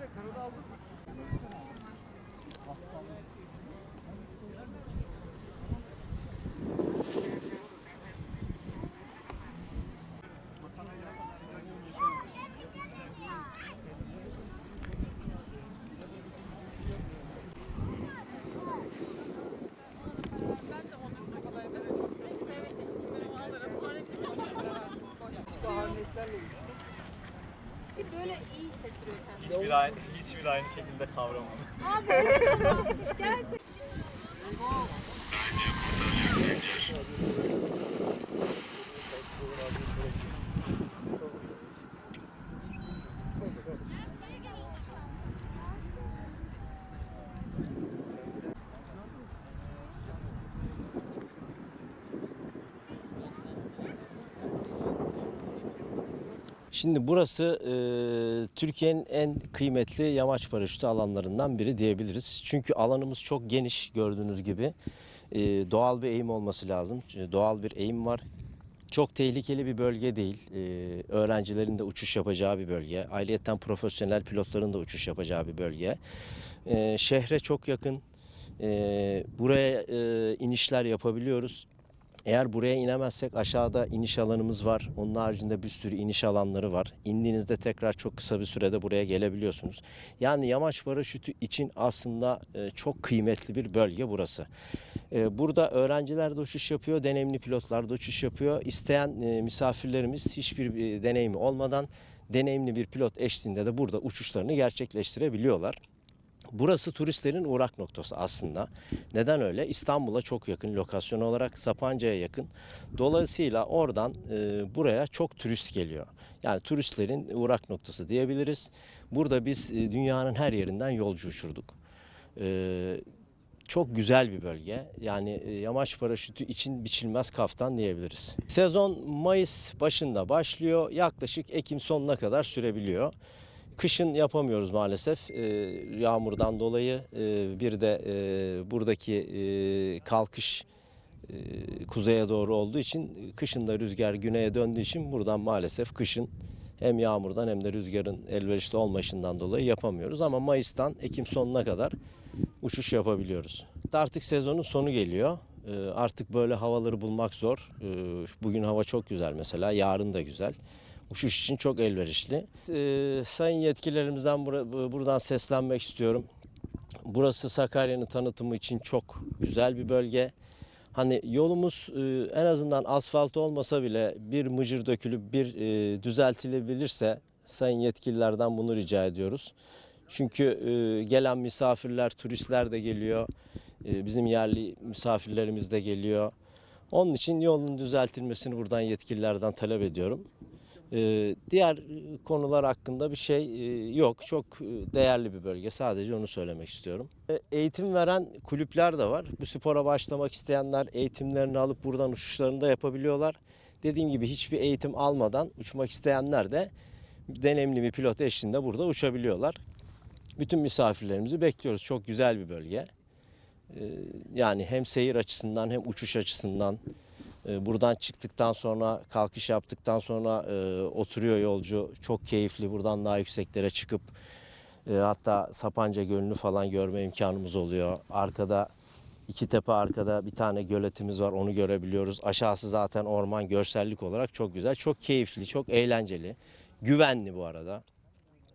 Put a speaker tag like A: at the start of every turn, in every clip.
A: de karada aldık mı?
B: Hiçbir aynı, hiçbir aynı şekilde kavramadım.
A: Abi? Gerçekten.
C: Şimdi burası e, Türkiye'nin en kıymetli yamaç paraşütü alanlarından biri diyebiliriz. Çünkü alanımız çok geniş gördüğünüz gibi. E, doğal bir eğim olması lazım. E, Doğal bir eğim var. Çok tehlikeli bir bölge değil. E, öğrencilerin de uçuş yapacağı bir bölge. Ayrıyeten profesyonel pilotların da uçuş yapacağı bir bölge. E, şehre çok yakın. E, buraya e, inişler yapabiliyoruz. Eğer buraya inemezsek aşağıda iniş alanımız var. Onun haricinde bir sürü iniş alanları var. İndiğinizde tekrar çok kısa bir sürede buraya gelebiliyorsunuz. Yani yamaç paraşütü için aslında e, çok kıymetli bir bölge burası. E, Burada öğrenciler de uçuş yapıyor, deneyimli pilotlar da uçuş yapıyor. İsteyen e, misafirlerimiz hiçbir deneyimi olmadan deneyimli bir pilot eşliğinde de burada uçuşlarını gerçekleştirebiliyorlar. Burası turistlerin uğrak noktası aslında. Neden öyle? İstanbul'a çok yakın lokasyon olarak Sapanca'ya yakın. Dolayısıyla oradan e, buraya çok turist geliyor. Yani turistlerin uğrak noktası diyebiliriz. Burada biz e, dünyanın her yerinden yolcu uçurduk. E, çok güzel bir bölge. Yani e, yamaç paraşütü için biçilmez kaftan diyebiliriz. Sezon Mayıs başında başlıyor. Yaklaşık Ekim sonuna kadar sürebiliyor. Kışın yapamıyoruz maalesef e, yağmurdan dolayı. E, bir de e, buradaki kalkış kuzeye doğru olduğu için kışın da rüzgar güneye döndüğü için buradan maalesef kışın hem yağmurdan hem de rüzgarın elverişli olmayışından dolayı yapamıyoruz. Ama Mayıs'tan Ekim sonuna kadar uçuş yapabiliyoruz. Artık sezonun sonu geliyor. Artık böyle havaları bulmak zor. Bugün hava çok güzel mesela, yarın da güzel. Uçuş için çok elverişli. E, sayın yetkililerimizden bura- buradan seslenmek istiyorum. Burası Sakarya'nın tanıtımı için çok güzel bir bölge. Hani yolumuz e, en azından asfalt olmasa bile bir mıcır dökülüp bir e, düzeltilebilirse sayın yetkililerden bunu rica ediyoruz. Çünkü e, gelen misafirler, turistler de geliyor. E, bizim yerli misafirlerimiz de geliyor. Onun için yolun düzeltilmesini buradan yetkililerden talep ediyorum. Ee, diğer konular hakkında bir şey e, yok. Çok e, değerli bir bölge. Sadece onu söylemek istiyorum. E, Eğitim veren kulüpler de var. Bu spora başlamak isteyenler eğitimlerini alıp buradan uçuşlarını da yapabiliyorlar. Dediğim gibi hiçbir eğitim almadan uçmak isteyenler de deneyimli bir pilot eşliğinde burada uçabiliyorlar. Bütün misafirlerimizi bekliyoruz. Çok güzel bir bölge. Ee, Yani hem seyir açısından hem uçuş açısından e, Buradan çıktıktan sonra kalkış yaptıktan sonra e, oturuyor yolcu. Çok keyifli buradan daha yükseklere çıkıp e, hatta Sapanca Gölü'nü falan görme imkanımız oluyor. Arkada iki tepe arkada bir tane göletimiz var onu görebiliyoruz. Aşağısı zaten orman görsellik olarak çok güzel. Çok keyifli, çok eğlenceli. Güvenli bu arada.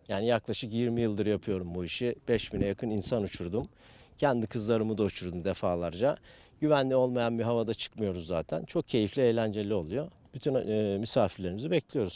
C: Yani yaklaşık 20 yıldır yapıyorum bu işi. 5000'e yakın insan uçurdum. Kendi kızlarımı da uçurdum defalarca. Güvenli olmayan bir havada çıkmıyoruz zaten. Çok keyifli, eğlenceli oluyor. Bütün e, misafirlerimizi bekliyoruz.